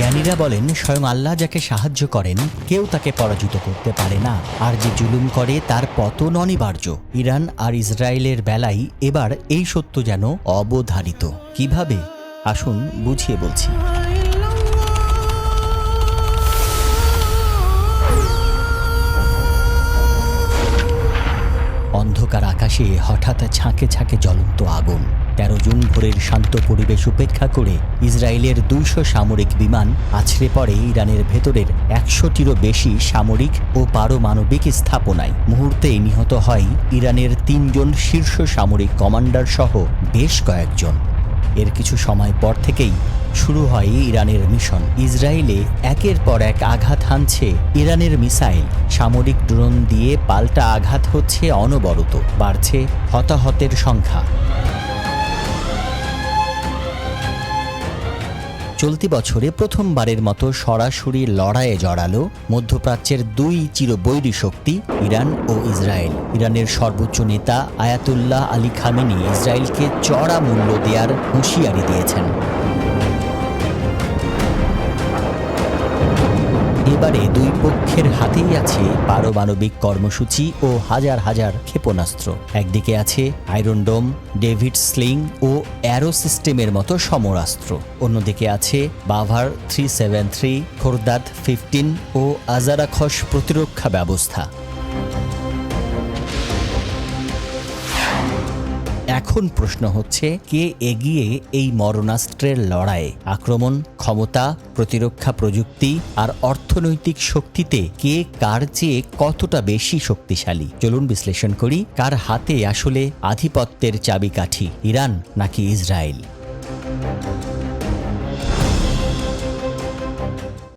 জ্ঞানীরা বলেন, স্বয়ং আল্লাহ যাকে সাহায্য করেন, কেউ তাকে পরাজিত করতে পারে না। আর যে জুলুম করে, তার পতন অনিবার্য। ইরান আর ইসরায়েলের বেলায় এবার এই সত্য যেন অবধারিত। কীভাবে? আসুন বুঝিয়ে বলছি। আকাশে হঠাৎ ছাঁকে ছাঁকে জ্বলন্ত আগুন। তেরো জুন ভোরের শান্ত পরিবেশ উপেক্ষা করে ইসরায়েলের দুইশো সামরিক বিমান আছড়ে পড়ে ইরানের ভেতরের একশোটিরও বেশি সামরিক ও পারমাণবিক স্থাপনায়। মুহূর্তেই নিহত হয় ইরানের তিনজন শীর্ষ সামরিক কমান্ডার সহ বেশ কয়েকজন। এর কিছু সময় পর থেকেই শুরু হয় ইরানের মিশন। ইসরায়েলে একের পর এক আঘাত হানছে ইরানের মিসাইল। সামরিক ড্রোন দিয়ে পাল্টা আঘাত হচ্ছে অনবরত। বাড়ছে হতাহতের সংখ্যা। চলতি বছরে প্রথমবারের মতো সরাসরি লড়াইয়ে জড়ালো মধ্যপ্রাচ্যের দুই চিরবৈরী শক্তি, ইরান ও ইসরায়েল। ইরানের সর্বোচ্চ নেতা আয়াতুল্লাহ আলী খামেনি ইসরায়েলকে চড়া মূল্য দেওয়ার হুঁশিয়ারি দিয়েছেন। এবারে দুই পক্ষের হাতেই আছে পারমাণবিক কর্মসূচি ও হাজার হাজার ক্ষেপণাস্ত্র। একদিকে আছে আয়রন ডোম, ডেভিড স্লিং ও অ্যারো সিস্টেমের মতো সমরাস্ত্র। অন্যদিকে আছে Bavar three seven three, Khordad fifteen ও আজারাখস প্রতিরক্ষা ব্যবস্থা। এখন প্রশ্ন হচ্ছে, কে এগিয়ে এই মরণাস্ত্রের লড়াইয়ে? আক্রমণ, ক্ষমতা, প্রতিরক্ষা প্রযুক্তি আর অর্থনৈতিক শক্তিতে কে কার চেয়ে কতটা বেশি শক্তিশালী? চলুন বিশ্লেষণ করি, কার হাতে আসলে আধিপত্যের চাবিকাঠি, ইরান নাকি ইসরায়েল?